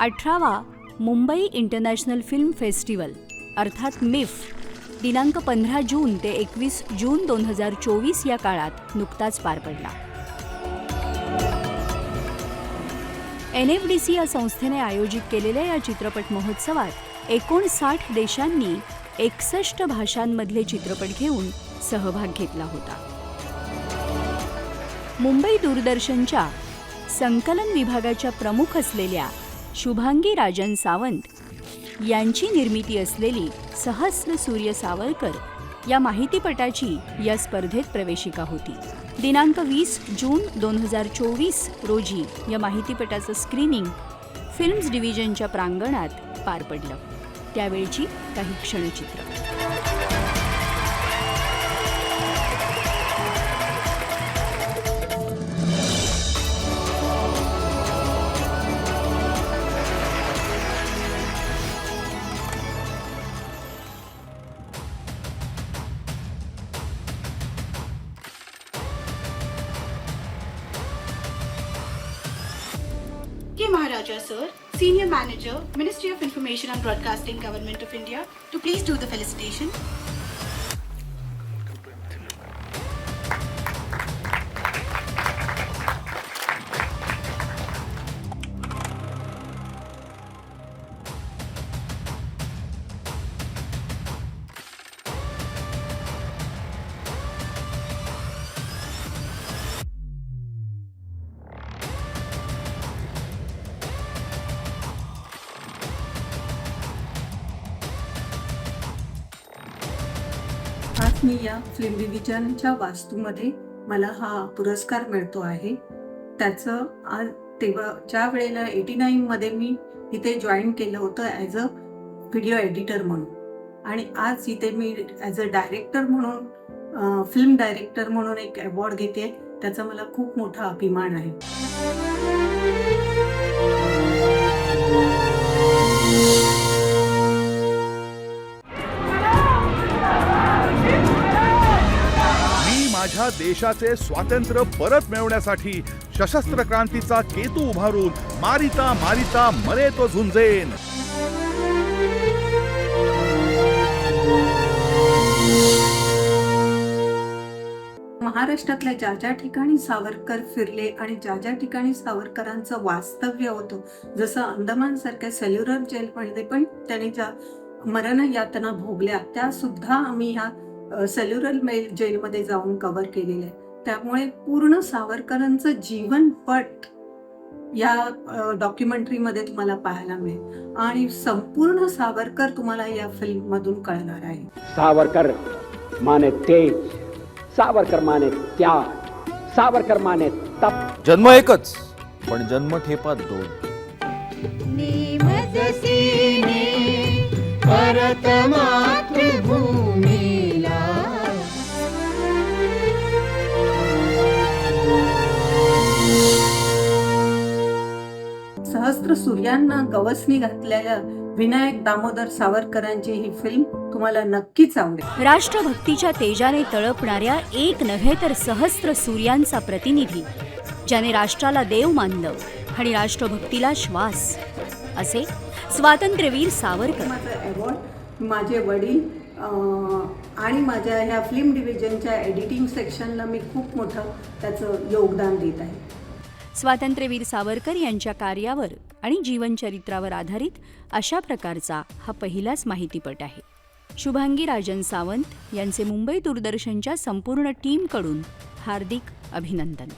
अठरावा Mumbai international film festival अर्थात MIFF दिनांक पंधरा जून ते एकवीस जून दोन हजार चोवीस या काळात नुकताच पार पडला. एन एफ डी सी या संस्थेने आयोजित केलेल्या या चित्रपट महोत्सवात एकोणसाठ देशांनी एकसष्ट भाषांमधले चित्रपट घेऊन सहभाग घेतला होता. मुंबई दूरदर्शनच्या संकलन विभागाच्या प्रमुख असलेल्या शुभांगी राजन सावंत यांची निर्मिती असलेली सहस्र सूर्य सावरकर या माहितीपटाची या स्पर्धेत प्रवेशिका होती. दिनांक वीस जून दोन हजार चोवीस रोजी या माहितीपटाचं स्क्रीनिंग फिल्म्स डिव्हिजनच्या प्रांगणात पार पडलं. त्यावेळची काही क्षणचित्र. Maharaja, sir, Senior Manager, Ministry of Information and Broadcasting, Government of India, to please do the felicitation. मी या फिल्म डिव्हिजनच्या वास्तूमध्ये मला हा पुरस्कार मिळतो आहे. त्याचं आज तेव्हा ज्या वेळेला एटी नाईनमध्ये मी इथे जॉईन केलं होतं ॲज अ व्हिडिओ एडिटर म्हणून. आणि आज इथे मी ॲज अ डायरेक्टर म्हणून फिल्म डायरेक्टर म्हणून एक अवॉर्ड घेते. त्याचा मला खूप मोठा अभिमान आहे. देशाचे स्वातंत्र्य परत मिळवण्यासाठी सशस्त्र क्रांतीचा केतू उभारून मारिता मारिता मरे तो झुंजेन. महाराष्ट्रातल्या ज्या ज्या ठिकाणी सावरकर फिरले आणि ज्या ज्या ठिकाणी सावरकरांचं वास्तव्य होतं जसं अंदमान सारख्या सेल्युलर जेलमध्ये पण त्यांनी ज्या मरण यातना भोगल्या त्या सुद्धा आम्ही ह्या सेल्युलर मेल जेलमध्ये जाऊन कव्हर केलेल्या आहे. त्यामुळे पूर्ण सावरकरांचं जीवनपट या डॉक्युमेंटरीमध्ये तुम्हाला पाहायला मिळेल. आणि संपूर्ण सावरकर तुम्हाला या फिल्ममधून कळणार आहे. सावरकर माने तेज सावरकर माने त्याग सावरकर माने तप. जन्म एकच पण जन्मठेपा दोन. सहस्त्र सूर्यांना गवसणी घातलेल्या विनायक दामोदर सावरकरांची ही फिल्म तुम्हाला नक्कीच आवडेल. राष्ट्रभक्तीच्या तेजाने तळपणाऱ्या एक नव्हे तर सहस्त्र सूर्यांचा प्रतिनिधी ज्याने राष्ट्राला देव मानलं आणि राष्ट्रभक्तीला श्वास असे स्वातंत्र्यवीर सावरकर. माझं अवॉर्ड माझे वडील आणि माझ्या ह्या फिल्म डिव्हिजनच्या एडिटिंग सेक्शनला मी खूप मोठं त्याचं योगदान देत आहे. स्वातंत्र्यवीर सावरकर यांच्या कार्यावर आणि जीवनचरित्रावर आधारित अशा प्रकारचा हा पहिलाच माहितीपट आहे. शुभांगी राजन सावंत यांचे मुंबई दूरदर्शनच्या संपूर्ण टीमकडून हार्दिक अभिनंदन.